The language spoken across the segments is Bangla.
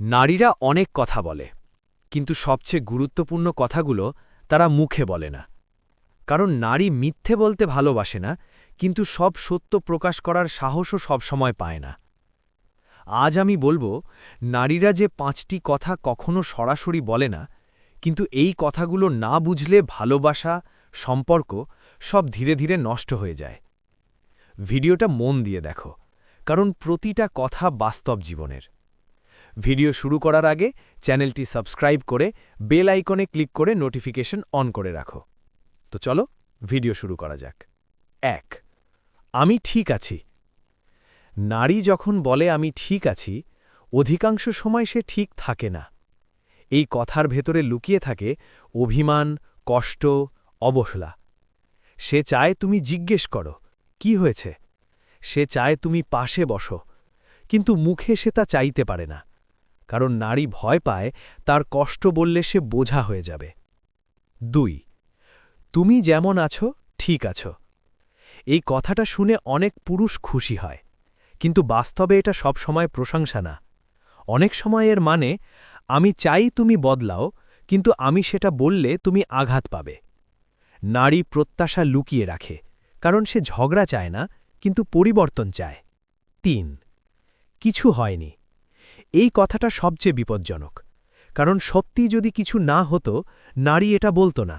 নারীরা অনেক কথা বলে, কিন্তু সবচেয়ে গুরুত্বপূর্ণ কথাগুলো তারা মুখে বলে না। কারণ নারী মিথ্যে বলতে ভালোবাসে না, কিন্তু সব সত্য প্রকাশ করার সাহসও সবসময় পায় না। আজ আমি বলব, নারীরা যে পাঁচটি কথা কখনো সরাসরি বলে না, কিন্তু এই কথাগুলো না বুঝলে ভালোবাসা, সম্পর্ক সব ধীরে ধীরে নষ্ট হয়ে যায়। ভিডিওটা মন দিয়ে দেখো, কারণ প্রতিটা কথা বাস্তব জীবনের। ভিডিও শুরু করার আগে চ্যানেলটি সাবস্ক্রাইব করে বেল আইকনে ক্লিক করে নোটিফিকেশন অন করে রাখো। তো চলো ভিডিও শুরু করা যাক। এক, আমি ঠিক আছি। নারী যখন বলে আমি ঠিক আছি, অধিকাংশ সময় সে ঠিক থাকে না। এই কথার ভেতরে লুকিয়ে থাকে অভিমান, কষ্ট অবসলা সে চায় তুমি জিজ্ঞেস করো, কি হয়েছে? সে চায় তুমি পাশে বসো, কিন্তু মুখে সে তা চাইতে পারে না। কারণ নারী ভয় পায়, তার কষ্ট বললে সে বোঝা হয়ে যাবে। দুই, তুমি যেমন আছো, ঠিক আছো। এই কথাটা শুনে অনেক পুরুষ খুশি হয়, কিন্তু বাস্তবে এটা সবসময় প্রশংসা না। অনেক সময় এর মানে আমি চাই তুমি বদলাও, কিন্তু আমি সেটা বললে তুমি আঘাত পাবে। নারী প্রত্যাশা লুকিয়ে রাখে, কারণ সে ঝগড়া চায় না, কিন্তু পরিবর্তন চায়। তিন, কিছু হয়নি। এই কথাটা সবচেয়ে বিপজ্জনক। কারণ সত্যি যদি কিছু না হতো, নারী এটা বলতো না।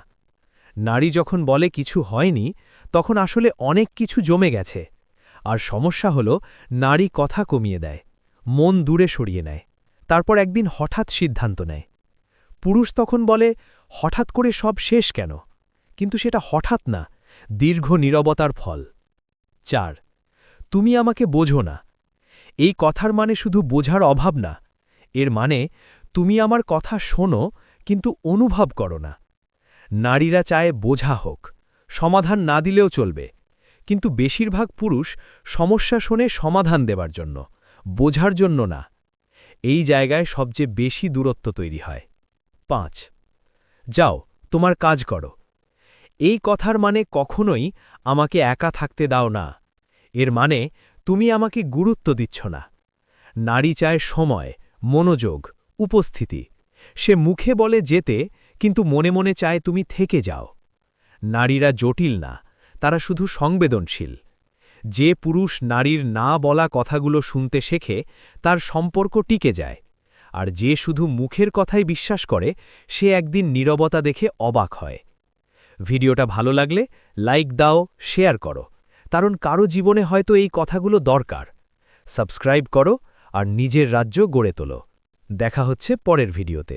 নারী যখন বলে কিছু হয়নি, তখন আসলে অনেক কিছু জমে গেছে। আর সমস্যা হল, নারী কথা কমিয়ে দেয়, মন দূরে সরিয়ে নেয়, তারপর একদিন হঠাৎ সিদ্ধান্ত নেয়। পুরুষ তখন বলে, হঠাৎ করে সব শেষ কেন? কিন্তু সেটা হঠাৎ না, দীর্ঘ নীরবতার ফল। চার, তুমি আমাকে বোঝো না এই কথার মানে শুধু বোঝার অভাব না, এর মানে তুমি আমার কথা শোনো, কিন্তু অনুভব করো না। নারীরা চায় বোঝা হোক, সমাধান না দিলেও চলবে, কিন্তু বেশিরভাগ পুরুষ সমস্যা শোনে সমাধান দেবার জন্য, বোঝার জন্য না। এই জায়গায় সবচেয়ে বেশি দূরত্ব তৈরি হয়। পাঁচ, যাও, তোমার কাজ করো। এই কথার মানে কখনোই আমাকে একা থাকতে দাও না। এর মানে তুমি আমাকে গুরুত্ব দিচ্ছ না। নারী চায় সময়, মনোযোগ, উপস্থিতি। সে মুখে বলে যেতে, কিন্তু মনে মনে চায় তুমি থেকে যাও। নারীরা জটিল না, তারা শুধু সংবেদনশীল। যে পুরুষ নারীর না বলা কথাগুলো শুনতে শেখে, তার সম্পর্ক টিকে যায়। আর যে শুধু মুখের কথাই বিশ্বাস করে, সে একদিন নীরবতা দেখে অবাক হয়। ভিডিওটা ভালো লাগলে, লাইক দাও, শেয়ার করো। কারণ কারও জীবনে হয়তো এই কথাগুলো দরকার। সাবস্ক্রাইব করো আর নিজের রাজ্য গড়ে তোলো। দেখা হচ্ছে পরের ভিডিওতে।